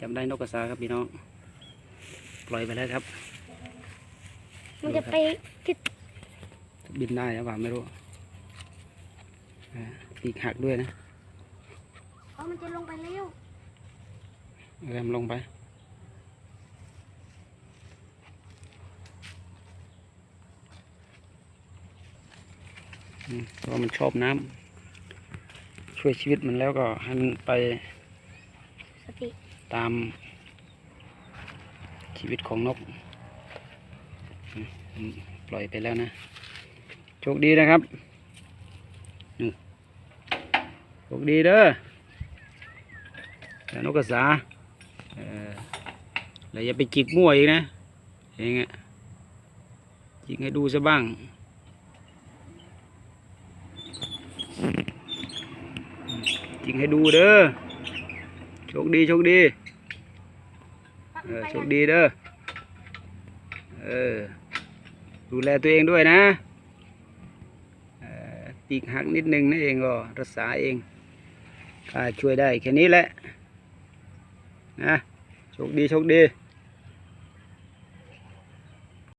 จำได้นกกระสาครับพี่น้อง ปล่อยไปแล้วครับ มันจะไปทิศบินได้หรือเปล่าไม่รู้อ่าปีกหักด้วยนะเพราะมันจะลงไปเร็วเริ่มลงไปอืมเพราะว่ามันชอบน้ำช่วยชีวิตมันแล้วก็ให้มันไปส ตามชีวิตของนก ปล่อยไปแล้วนะ โชคดีนะครับโชคดีเด้อแต่นกกระสาเออแล้วอย่าไปจิกมั่วอีกนะเองอะจิกให้ดูซะบ้างจิกให้ดูเด้อ คดีโชคดีเออโชคดีเด้อเออดูแลตัวเองด้วยนะปีกหักนิดนึงนั่นเองก็รักษาเองข้าช่วยได้แค่นี้แหละนะโชคดีโชคดี